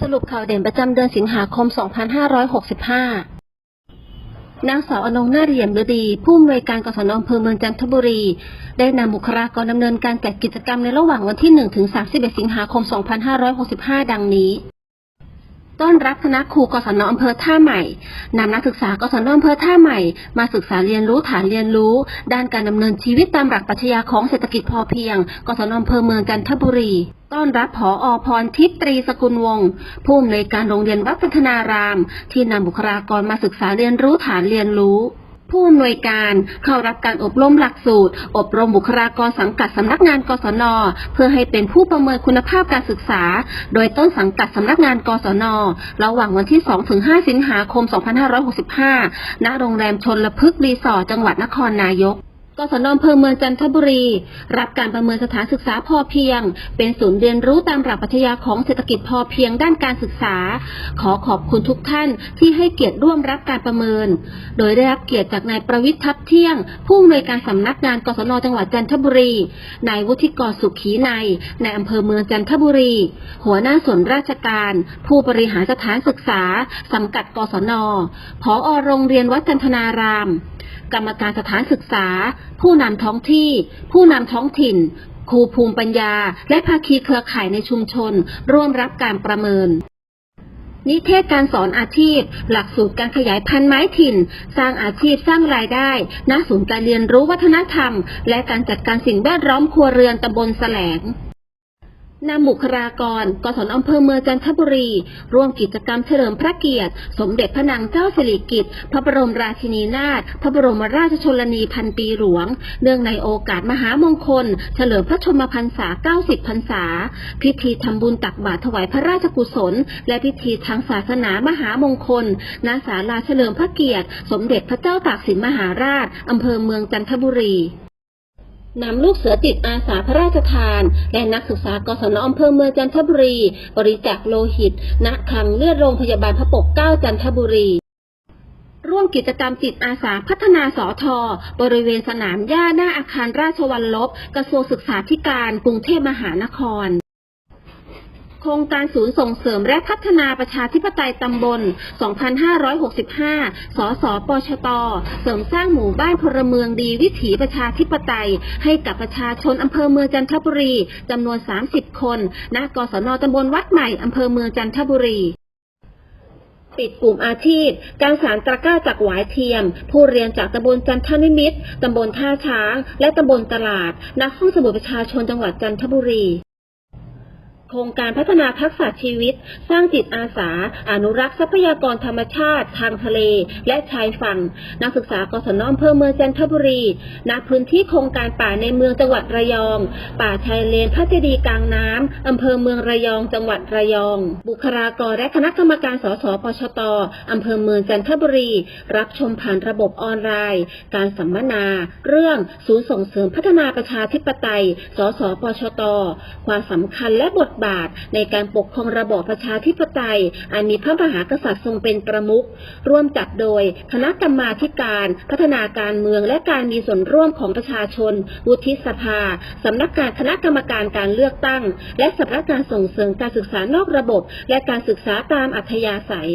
สรุปข่าวเด่นประจำเดือนสิงหาคม 2565 นางสาวอนงนาเรียมฤดี ผู้อำนวยการกศนอำเภอเมืองจันทบุรี ได้นำบุคลากรดำเนินการจัดกิจกรรมในระหว่างวันที่ 1 ถึง 31 สิงหาคม 2565 ดังนี้ ต้อนรับคณะครูกศนอำเภอท่าใหม่นำนักศึกษากศนอำเภอท่าใหม่ มาศึกษาเรียนรู้ฐานเรียนรู้ ด้านการดำเนินชีวิตตามหลักปรัชญาของเศรษฐกิจพอเพียง กศนอำเภอเมืองจันทบุรี ต้อนรับผออพรทิพย์ตรีสกุลวงศ์ผู้อำนวยการโรงเรียนวัดพัฒนาราม ที่นำบุคลากรมาศึกษาเรียนรู้ฐานเรียนรู้ ผู้อำนวยการเข้ารับการอบรมหลักสูตร อบรมบุคลากรสังกัดสำนักงานกศน เพื่อให้เป็นผู้ประเมินคุณภาพการศึกษา โดยต้นสังกัดสำนักงานกศน ระหว่างวันที่ 2-5 สิงหาคม 2565 ณ โรงแรมชนละพึกรีสอร์ทจังหวัดนครนายก กศนอำเภอเมืองจันทบุรี รับการประเมินสถานศึกษาพอเพียง เป็นศูนย์เรียนรู้ตามหลักปรัชญาของเศรษฐกิจพอเพียงด้านการศึกษา ขอขอบคุณทุกท่านที่ให้เกียรติร่วมรับการประเมิน โดยได้รับเกียรติจากนายประวิทย์ทับเที่ยง ผู้อำนวยการสำนักงานกศนจังหวัดจันทบุรี นายวุฒิกรสุขีในในอำเภอเมืองจันทบุรี หัวหน้าส่วนราชการ ผู้บริหารสถานศึกษาสังกัดกศนผอโรงเรียนวัดจันทนาราม กรรมการสถานศึกษา ผู้นำท้องที่ ผู้นำท้องถิ่น ครูภูมิปัญญา และภาคีเครือข่ายในชุมชน ร่วมรับการประเมิน นิเทศการสอนอาชีพ หลักสูตรการขยายพันธุ์ไม้ถิ่น สร้างอาชีพสร้างรายได้ณศูนย์การเรียนรู้วัฒนธรรม และการจัดการสิ่งแวดล้อมครัวเรือนตำบลแสลง นำบุคลากรกศนอำเภอเมืองจันทบุรี ร่วมกิจกรรมเฉลิมพระเกียรติ สมเด็จพระนางเจ้าสิริกิติ์พระบรมราชินีนาถพระบรมราชชนนีพันปีหลวง เนื่องในโอกาสมหามงคล เฉลิมพระชนมพรรษา 90 พรรษา พิธีทำบุญตักบาตรถวายพระราชกุศล และพิธีทางศาสนามหามงคลณศาลาเฉลิมพระเกียรติ สมเด็จพระเจ้าตากสินมหาราชอำเภอเมืองจันทบุรี นำลูกเสือจิตอาสาพระราชทาน และนักศึกษากศนอำเภอเมืองจันทบุรี บริจาคโลหิต ณคลังเลือดโรงพยาบาลพระปกเกล้าจันทบุรี ร่วมกิจกรรมจิตอาสาพัฒนาสอทอบริเวณสนามหญ้าหน้าอาคารราชวัลลบ กระทรวงศึกษาธิการกรุงเทพมหานคร ครงการศูนย์ส่งเสริมและพัฒนาประชาธิปไตยตำบล 2565 สสปชต เสริมสร้างหมู่บ้านพลเมืองดีวิถีประชาธิปไตย ให้กับประชาชนอำเภอเมืองจันทบุรีจำนวน 30 คนณกศนตำบลวัดใหม่อำเภอเมืองจันทบุรีปิดกลุ่มอาชีพ การสารตะกร้าจากหวายเทียม ผู้เรียนจากตำบลจันทนิมิตรตำบลท่าช้าง และตำบลตลาดณห้องสมุดประชาชนจังหวัดจันทบุรี โครงการพัฒนาทักษะชีวิต สร้างจิตอาสา อนุรักษ์ทรัพยากรธรรมชาติ ทางทะเล และชายฝั่ง นักศึกษากศนอำเภอเมืองจันทบุรีณพื้นที่โครงการป่าในเมืองจังหวัดระยอง ป่าชายเลนพระเจดีกลางน้ำอำเภอเมืองระยอง จังหวัดระยอง บุคลากรและคณะกรรมการสสปชตอำเภอเมืองจันทบุรี รับชมผ่านระบบออนไลน์ การสัมมนา เรื่องศูนย์ส่งเสริมพัฒนาประชาธิปไตย สสปชต ความสำคัญและบทบาทในการปกครองระบอบประชาธิปไตย อันมีพระมหากษัตริย์ทรงเป็นประมุขร่วมจัดโดย คณะกรรมาการพัฒนาการเมืองและการมีส่วนร่วมของประชาชน วุฒิสภา สำนักงานคณะกรรมการการเลือกตั้ง และสำนักงานส่งเสริมการศึกษานอกระบบ และการศึกษาตามอัธยาศัย